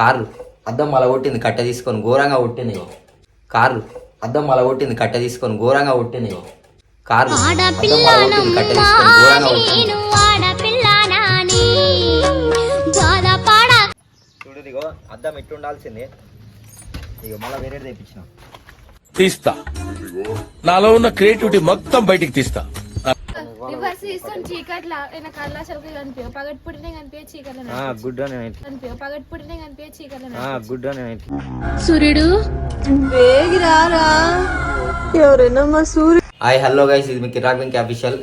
Car అద్దం మల కొట్టింది కట్టె తీసుకొని ఘోరంగా కొట్టింది. కార్లు. అద్దం మల కొట్టింది కట్టె తీసుకొని ఘోరంగా కొట్టింది. కార్లు. అద్దం కొట్టింది కట్టె తీసుకొని ఘోరంగా కొట్టింది. చూడు ఇగో అద్దం ఎట్టు ఉండాల్సిందే ఇగో మళ్ళీ వేరే తెప్పించిన. తీస్తా. నాలో ఉన్న క్రియేటివిటీ మొత్తం బయటికి తీస్తా. రివర్స్ ఇస్తాను చీకట్ల ఆయన కళ్ళ అసలు కనిపించ పగటి పుట్టినే కనిపించే చీకట్ల గుడ్ అని కనిపించ పగటి పుట్టినే కనిపించే చీకట్ల గుడ్ అని సూర్యుడు? హాయ్ హలో గైస్ ఇది మీ కిరాక్ వెంకీ అఫీషియల్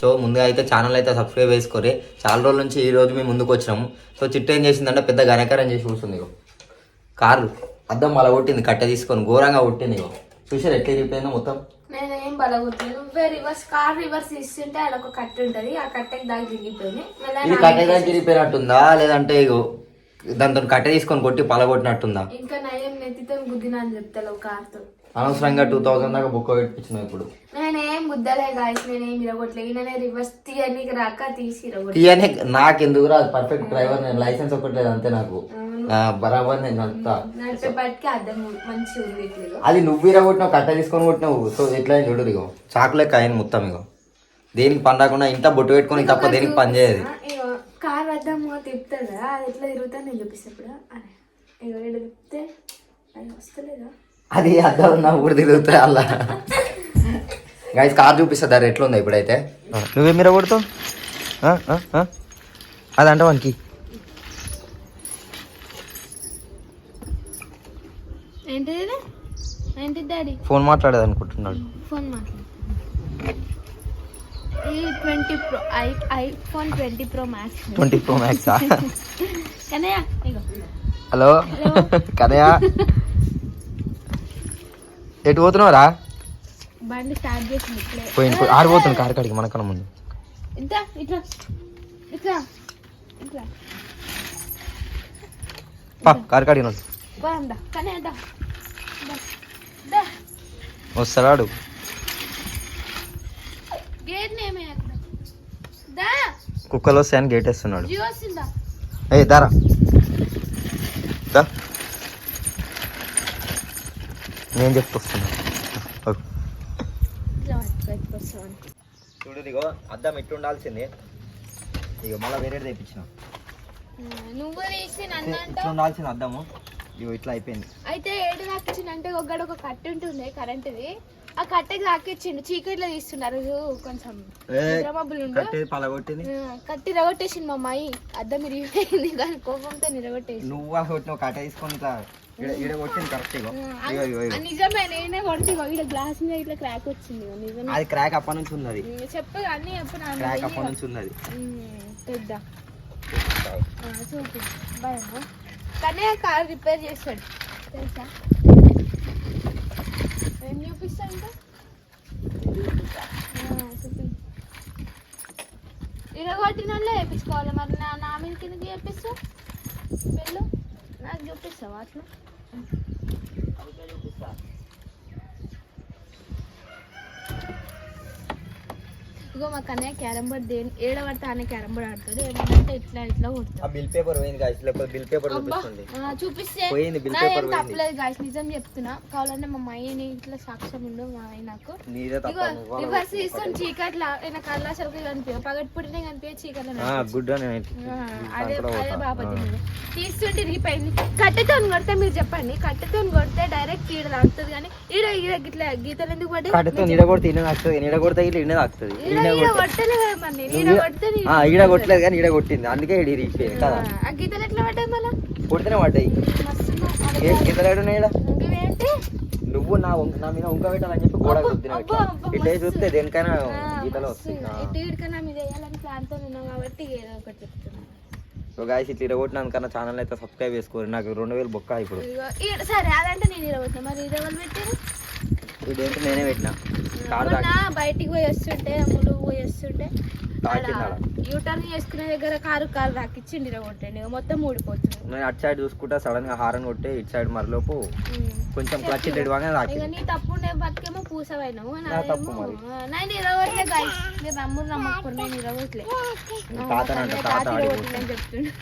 సో ముందుగా అయితే ఛానల్ అయితే సబ్స్క్రైబ్ చేసుకోరి. చాలా రోజుల నుంచి ఈ రోజు మేము ముందుకు వచ్చినాము. సో చిట్ట ఏం చేసిందంటే పెద్ద ఘనకారం చేసి కూర్చుంది ఇగో. కారు అద్దం మల కొట్టింది కట్టె తీసుకొని ఘోరంగా కొట్టింది ఇగో. చూసారు ఎట్లా ఇరిపోయిందో మొత్తం? నేనేం బలగొట్టలేదు నువ్వే రివర్స్ కార్ రివర్స్ ఇస్తుంటే అలా ఒక కట్ట ఉంటది. ఆ కట్టకి దాకా తిరిగిపోయింది ఇది కట్టె దానికి ఇరిపోయినట్టుందా లేదంటే దాంతో కట్టె తీసుకొని కొట్టి పలగొట్టినట్టుందా? ఇంకా నయం నెత్తితో గుద్దినా అని చెప్తాను కార్తో. అనవసరంగా టూ థౌసండ్ దాకా బుక్ పెట్టించినావు ఇప్పుడు. నేనేం గుద్దలే గాయస్ నేనేం ఇరగొట్టలేదు ఈయననే రివర్స్ తీయనీకి రాక తీసి ఇరగొట్టు తీయనే నాకెందుకు రాదు పర్ఫెక్ట్ డ్రైవర్ నేను లైసెన్స్ ఒకటి లేదు అంతే నాకు. బరాబర్ నేను అది నువ్వు విరగొట్టినావు కట్ట తీసుకొని కొట్టినావు. సో ఎట్లా చూడు ఇగో. చాకులే కాయని మొత్తం ఇగో. దేనికి పని రాకుండా ఇంట్లో బొట్టు పెట్టుకొని తప్ప దేనికి పని చేయదు. కార్ అద్దము తిప్పుతుంది? కదా అది ఎట్లా తిరుగుతా నేను చూపిస్తా ఇప్పుడు. తిప్పితే అది వస్తలేదా? అది అద్దం నా ఊరు తిరుగుతాయి అలా. గైస్ కార్ చూపిస్తా దారి ఎట్లా ఉందో ఇప్పుడైతే నువ్వేం మీరు కొడతావు? అదంట వానికి. డాడీ. ఫోన్ మాట్లాడేది అనుకుంటున్నాడు ఫోన్ మాట్లాడు. ఇది twenty pro I iPhone twenty pro max twenty pro మ్యాక్సా కనయ్య ఇగో. హలో? కదయా ఎటు పోతున్నావురా? బండి స్టార్ట్ చేసింది ఇట్లే పోయింది పోయి ఆడిపోతుంది కారు కాడికి మనకన్నా ముందు. ఇంత ఇట్లా ఇట్లా ఇట్లా. పా కారు కాడికి నడు. పోందా కనయ్య దా దా. దా వస్తాడు కుక్కలు వస్తాయని గేట్ వేస్తున్నాడు. ఏ దారా. దా. నేను చెప్తూ వస్తున్నా. ఇట్లా పట్టుకో, ఇట్లా వస్తావని. చూడు ఇదిగో అద్దం ఎట్టు ఉండాల్సింది. ఇగో మళ్ళీ వేరే తెప్పించిన. నువ్వు ఇట్లా ఉండాల్సింది అద్దము. ఇగో ఇట్లా అయిపోయింది. అయితే ఏడు దాకిచ్చిండు అంటే ఒక్కడు ఒక కట్ట ఉంటుంది కరెంటుది. ఆ కట్టెకి దాకిచ్చిండు చీకట్లో తీస్తున్నారు. కొంచెం నిద్రమబ్బులు పలగొట్టింది. కట్టి రగొట్టేసింది మా అమ్మాయి. అద్దం ఇరిగిపోయింది దాని కోపంతో నిరగొట్టేసి నువ్వు ఆ కొట్టిన కట్ట తీసుకొని ఇట్లా ఈడ కొట్టింది కరెక్ట్ నిజమే నేనే కొడితే గ్లాస్ మీద ఇట్లా క్రాక్ వచ్చింది నిజమే. అది క్రాక్ అప్పటి నుంచి ఉన్నది. చెప్పు అన్ని చెప్పు నాన్న. క్రాక్ అప్పటి నుంచి ఉన్నది. ఉమ్, పెద్ద. కానీ ఆ కార్ రిపేర్ చేస్తాడు తెలుసా? ఏం చూపిస్తా ఇంకా ఆ, ఇరగొట్టిన వాళ్ళే వేయించుకోవాలి మరి. నా నా మీద కిందకి చేపిస్తా. వెళ్ళు. నాకు చూపిస్తావా అట్లా? ఇగో మా కన్నయ్య క్యారమ్ బోర్డ్ దేని ఏడబడితే ఆయన క్యారమ్ బోర్డ్ ఆడతాడు. ఏమంటే ఇట్లా ఇట్లా కొడతాడు. ఆ బిల్ పేపర్ పోయింది గాయస్ లేకపోతే బిల్ పేపర్ చూపిస్తుంది. ఆ, చూపిస్తే పోయింది, బిల్ పేపర్. తప్పలేదు గాయస్ నిజం చెప్తున్నా. కావాలంటే మా అమ్మాయిని ఇట్లా సాక్ష్యం ఉండు మా ఆయన నాకు. నీదే తప్ప ఇగో నువ్వు రివర్స్ ఇస్తాను చీకట్ల ఆయన కళ్ళ అసలు కనిపించ పగటి పుట్టినే కనిపించే చీకట్ల గుడ్ అని అదే అదే బాపతి. తీస్తుంటే ఇరిగిపోయింది. కట్టెతో కొడితే మీరు చెప్పండి. కట్టెతో కొడితే డైరెక్ట్ ఈడ తాగుతుంది కానీ ఈడ ఈడ ఇట్లా గీతలు ఎందుకు పడి కడుతో నీడ కొడితే ఇన్న తాకుతుంది నీడ కొడితే ఇల్లు ఇన్న తాకుతుంది ఈడ ఈడ మరి. ఈడ కొడితే ఈడ కొట్టలేదు కానీ ఈడ కొట్టింది. అందుకే ఈడ ఇరిగిపోయింది కదా. ఆ గీతలు ఎట్లా పడ్డాయి మళ్ళా? కొడితేనే పడ్డాయి. ఈడ? ఇంకేంటి? నువ్వు నా నా మీద ఉంక పెట్టాలని చెప్పి గోడ గుద్దినావు ఇట్లా. చూస్తే దేనికైనా గీతలు ఆ. ఇటు ఇటుకన్నా మీద వేయాలని ఉన్నాం కాబట్టి ఏదో ఒకటి చెప్తున్నాను సో గాయస్ ఇట్లా ఇరగొట్టినాకన్నా ఛానల్ అయితే సబ్స్క్రైబ్ చేసుకోరు. నాకు రెండు వేలు బొక్క ఇప్పుడు. సరే అదంటే నేను ఇరవై మరి ఇరవై పెట్టారు ఇదేంటి నేనే పెట్టిన. కార్ బయటికి పోయి వస్తుంటే ములుగు పోయి వస్తుంటే? యూటర్న్ చేసుకునే దగ్గర కారు కారు రాకిచ్చిండి కొట్టండి. మొత్తం ఊడిపోతుంది. నేను అటు సైడ్ చూసుకుంటా సడన్గా హారన్ కొట్టి ఇటు సైడ్ మరలోపు. కొంచెం క్లచ్ ఇడవాగానే ఇక తాకింది నీ తప్పు ఉండే బతికేమో పూసవైనావు. నా తప్పు మరి. నేను ఇరవట్లే గాయస్ మీరు నమ్మురు నమ్మకూరు నేను ఇరవట్లే తాత ఆడిపోతుంది. చెప్తుండే.